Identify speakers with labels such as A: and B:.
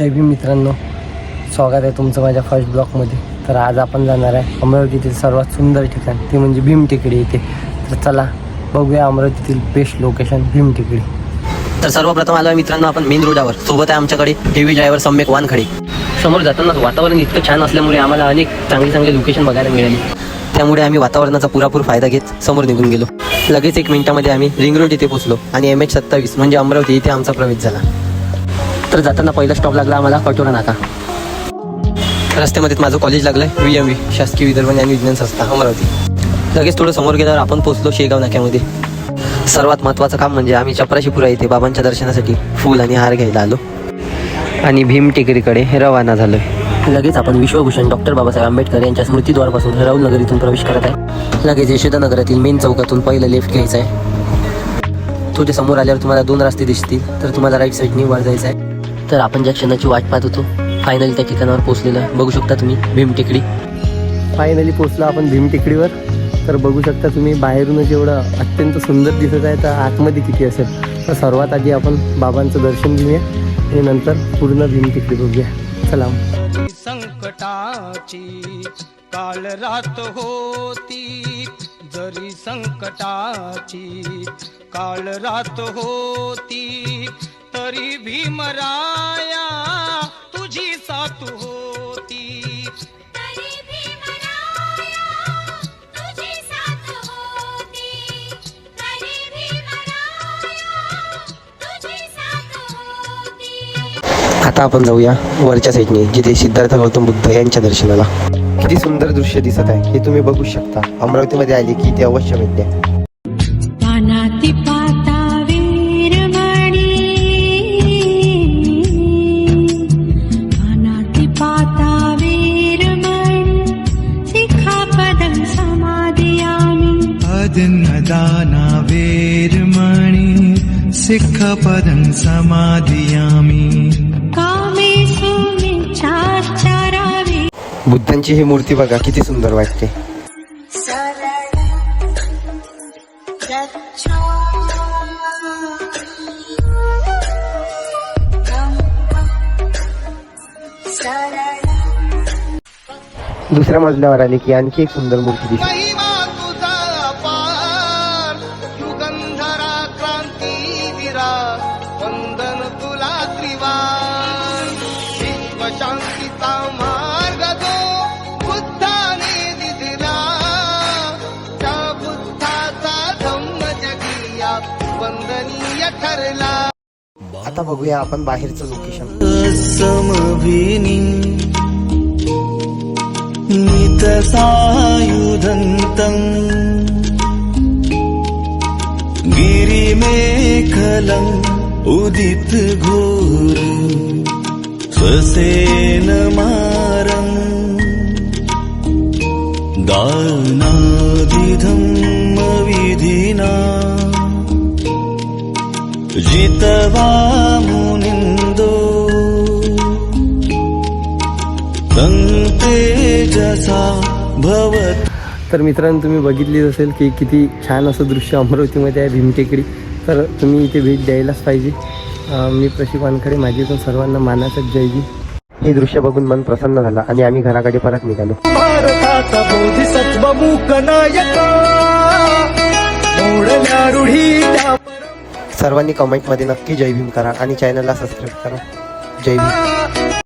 A: जय भीम मित्रांनो. स्वागत आहे तुमचं माझ्या फर्स्ट ब्लॉकमध्ये तर आज आपण जाणार आहे अमरावतीतील सर्वात सुंदर ठिकाण. ते म्हणजे भीम टेकडी येथे. तर चला बघूया अमरावतीतील बेस्ट लोकेशन भीम टेकडी
B: तर सर्वप्रथम आलो आहे मित्रांनो आपण मेन रोडावर सोबत आहे आमच्याकडे हेवी ड्रायव्हर सम्यक वानखडे. समोर जाताना वातावरण इतकं छान असल्यामुळे आम्हाला अनेक चांगली चांगली लोकेशन बघायला मिळाली. त्यामुळे आम्ही वातावरणाचा पुरापूर फायदा घेत समोर निघून गेलो. लगेच एक मिनिटामध्ये आम्ही रिंग रोड इथे पोहोचलो आणि एम एच सत्तावीस म्हणजे अमरावती इथे आमचा प्रवेश झाला. तर जाताना पहिला स्टॉप लागला आम्हाला कटोरा नाका. रस्त्यामध्ये माझं कॉलेज लागलं आहे व्ही एम व्ही शासकीय विदर्भ ज्ञान विज्ञान संस्था अमरावती. लगेच थोडं समोर गेल्यावर आपण पोहोचलो शेगाव नाक्यामध्ये. सर्वात महत्त्वाचं काम म्हणजे आम्ही चपराशीपुरा येथे बाबांच्या दर्शनासाठी फूल आणि हार घ्यायला आलो. आणि भीम टेकडीकडे रवाना झालो लगेच आपण विश्वभूषण डॉक्टर बाबासाहेब आंबेडकर यांच्या स्मृतीद्वारपासून राहुल नगर इथून प्रवेश करत आहे. लगेच यशोदा नगरातील मेन चौकातून पहिलं लेफ्ट घ्यायचं आहे. तुझ्या समोर आल्यावर तुम्हाला दोन रस्ते दिसतील तर तुम्हाला राईट साईडनी वर जायचं आहे. तर आपण ज्या क्षणाची वाट पाहत होतो फायनली त्या ठिकाणावर पोहोचलेलो. आहे बघू शकता तुम्ही भीम टेकडी
A: फायनली पोचलो आपण भीम टेकडीवर तर बघू शकता तुम्ही बाहेरूनच एवढं अत्यंत सुंदर दिसत आहे तर आतमध्ये किती असेल. तर सर्वात आधी आपण बाबांचं दर्शन घेऊया आणि नंतर पूर्ण भीम टेकडी बघूया. चला
C: संकटाची काल रात होती जरी संकटाची काल रात होती तरी भीमराया तुझी साथ होती.
D: तरी भीमराया तुझी साथ होती. तरी भीमराया तुझी साथ होती.
B: आता आपण जाऊया वरच्या साईडने जिथे सिद्धार्थ गौतम बुद्ध यांच्या दर्शनाला. किती सुंदर दृश्य दिसत आहे हे तुम्ही बघू शकता. अमरावतीमध्ये आले की ते अवश्य भेट
E: अदन्नदाना वेर्मणि सिक्खपदं समाधियामि।
B: बुद्धांची ही मूर्ती बघा किती सुंदर वाटते. दुसऱ्या मजल्यावर आले की आणखी एक सुंदर मूर्ती दिसते.
C: शांतीचा मार्ग जो बुद्धाने दिला त्या बुद्धाचा धम्म जगिया वंदनीय ठरला.
B: आता बघूया आपण बाहेरचं लोकेशन
E: समभिनी नितसायुधन्तम् गिरिमेखलम् उदित घोर स्वसेन मारम् दानादिधम्म विधिना। जितवा मुनिन्दो। संतेजसा भवत्।
A: तर मित्रांनो तुम्ही बघितलीच असेल की किती छान असं दृश्य अमरावतीमध्ये आहे भीमटेकडी. तर तुम्ही इथे भेट द्यायलाच पाहिजे. मी प्रशिक वानखडे माझी पण सर्वांना मानाचं जयजी
B: हे दृश्य बघून मन प्रसन्न झालं आणि आम्ही घराकडे परत निघालो. सर्वांनी कमेंटमध्ये नक्की जय भीम करा आणि चॅनलला सबस्क्राईब करा. जय भीम.